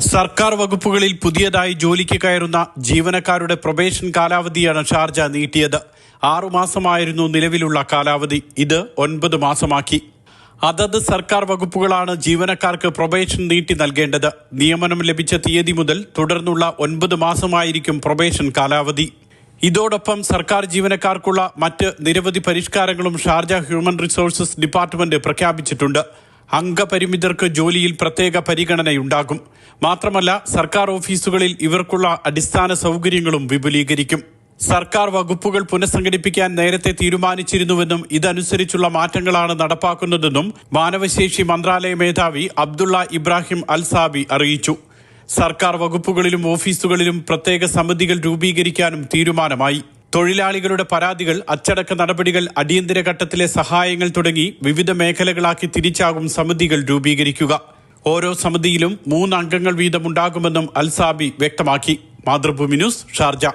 സർക്കാർ വകുപ്പുകളിൽ പുതിയതായി ജോലിക്ക് കയറുന്ന ജീവനക്കാരുടെ പ്രൊബേഷൻ കാലാവധിയാണ് ഷാർജ നീട്ടിയത്. ആറുമാസമായിരുന്നു നിലവിലുള്ള കാലാവധി. ഇത് ഒൻപത് മാസമാക്കി. അതത് സർക്കാർ വകുപ്പുകളാണ് ജീവനക്കാർക്ക് പ്രൊബേഷൻ നീട്ടി നൽകേണ്ടത്. നിയമനം ലഭിച്ച തീയതി മുതൽ തുടർന്നുള്ള ഒൻപത് മാസമായിരിക്കും പ്രൊബേഷൻ കാലാവധി. ഇതോടൊപ്പം സർക്കാർ ജീവനക്കാർക്കുള്ള മറ്റ് നിരവധി പരിഷ്കാരങ്ങളും ഷാർജ ഹ്യൂമൻ റിസോഴ്സസ് ഡിപ്പാർട്ട്മെന്റ് പ്രഖ്യാപിച്ചിട്ടുണ്ട്. അംഗപരിമിതർക്ക് ജോലിയിൽ പ്രത്യേക പരിഗണനയുണ്ടാകും. മാത്രമല്ല സർക്കാർ ഓഫീസുകളിൽ ഇവർക്കുള്ള അടിസ്ഥാന സൗകര്യങ്ങളും വിപുലീകരിക്കും. സർക്കാർ വകുപ്പുകൾ പുനഃസംഘടിപ്പിക്കാൻ നേരത്തെ തീരുമാനിച്ചിരുന്നുവെന്നും ഇതനുസരിച്ചുള്ള മാറ്റങ്ങളാണ് നടപ്പാക്കുന്നതെന്നും മാനവശേഷി മന്ത്രാലയ മേധാവി അബ്ദുള്ള ഇബ്രാഹിം അൽസാബി അറിയിച്ചു. സർക്കാർ വകുപ്പുകളിലും ഓഫീസുകളിലും പ്രത്യേക സമിതികൾ രൂപീകരിക്കാനും തീരുമാനമായി. തൊഴിലാളികളുടെ പരാതികൾ അച്ചടക്ക നടപടികൾ അടിയന്തര ഘട്ടത്തിലെ സഹായങ്ങൾ തുടങ്ങി വിവിധ മേഖലകളാക്കി തിരിച്ചാകും സമിതികൾ രൂപീകരിക്കുക. ഓരോ സമിതിയിലും മൂന്ന് അംഗങ്ങൾ വീതമുണ്ടാകുമെന്നും അൽസാബി വ്യക്തമാക്കി. Mathrubhumi news Sharjah.